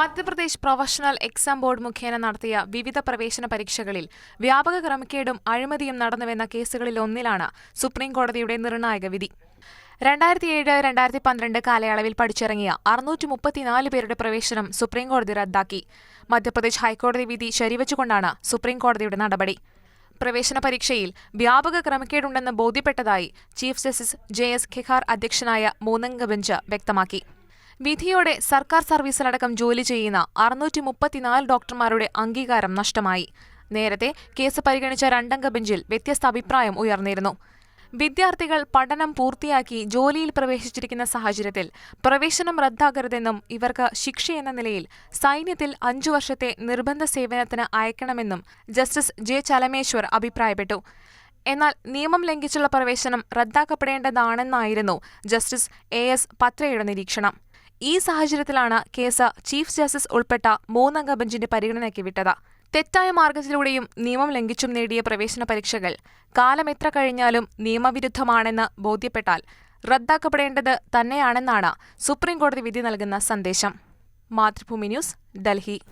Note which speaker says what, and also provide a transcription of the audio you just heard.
Speaker 1: Madhya Pradesh professional exam board മുഖേന നടത്തിയ വിവിധ പ്രവേശന പരീക്ഷകളിൽ വ്യാപക ക്രമക്കേടും അഴിമതിയും നടന്നുവെന്ന കേസുകളിൽ ഒന്നിലാണ് സുപ്രീം കോടതിയുടെ നിർണായക വിധി. രണ്ടായിരത്തി ഏഴ് രണ്ടായിരത്തി പന്ത്രണ്ട് കാലയളവിൽ പഠിച്ചിറങ്ങിയ അറുന്നൂറ്റി മുപ്പത്തിനാല് പേരുടെ പ്രവേശനം സുപ്രീംകോടതി റദ്ദാക്കി. മധ്യപ്രദേശ് ഹൈക്കോടതി വിധി ശരിവച്ചുകൊണ്ടാണ് സുപ്രീംകോടതിയുടെ നടപടി. പ്രവേശന പരീക്ഷയിൽ വ്യാപക ക്രമക്കേടുണ്ടെന്ന് ബോധ്യപ്പെട്ടതായി chief justice J S Khehar അധ്യക്ഷനായ മൂന്നംഗ ബെഞ്ച് വ്യക്തമാക്കി. വിധിയോടെ സർക്കാർ സർവീസിലടക്കം ജോലി ചെയ്യുന്ന അറുന്നൂറ്റി മുപ്പത്തിനാല് ഡോക്ടർമാരുടെ അംഗീകാരം നഷ്ടമായി. നേരത്തെ കേസ് പരിഗണിച്ച രണ്ടംഗ ബെഞ്ചിൽ വ്യത്യസ്ത അഭിപ്രായം ഉയർന്നിരുന്നു. വിദ്യാർത്ഥികൾ പഠനം പൂർത്തിയാക്കി ജോലിയിൽ പ്രവേശിച്ചിരിക്കുന്ന സാഹചര്യത്തിൽ പ്രവേശനം റദ്ദാകരുതെന്നും ഇവർക്ക് ശിക്ഷയെന്ന നിലയിൽ സൈന്യത്തിൽ അഞ്ചു വർഷത്തെ നിർബന്ധ സേവനത്തിന് അയക്കണമെന്നും ജസ്റ്റിസ് ജെ ചലമേശ്വർ അഭിപ്രായപ്പെട്ടു. എന്നാൽ നിയമം ലംഘിച്ചുള്ള പ്രവേശനം റദ്ദാക്കപ്പെടേണ്ടതാണെന്നായിരുന്നു ജസ്റ്റിസ് എ എസ് പത്രയുടെ നിരീക്ഷണം. ഈ സാഹചര്യത്തിലാണ് കേസ് ചീഫ് ജസ്റ്റിസ് ഉൾപ്പെട്ട മൂന്നംഗ ബെഞ്ചിന്റെ പരിഗണനയ്ക്ക് വിട്ടത്. തെറ്റായ മാർഗത്തിലൂടെയും നിയമം ലംഘിച്ചും നേടിയ പ്രവേശന പരീക്ഷകൾ കാലം എത്ര കഴിഞ്ഞാലും നിയമവിരുദ്ധമാണെന്ന് ബോധ്യപ്പെട്ടാൽ റദ്ദാക്കപ്പെടേണ്ടത് തന്നെയാണെന്നാണ് സുപ്രീംകോടതി വിധി നൽകുന്ന സന്ദേശം. മാതൃഭൂമി ന്യൂസ് ഡൽഹി.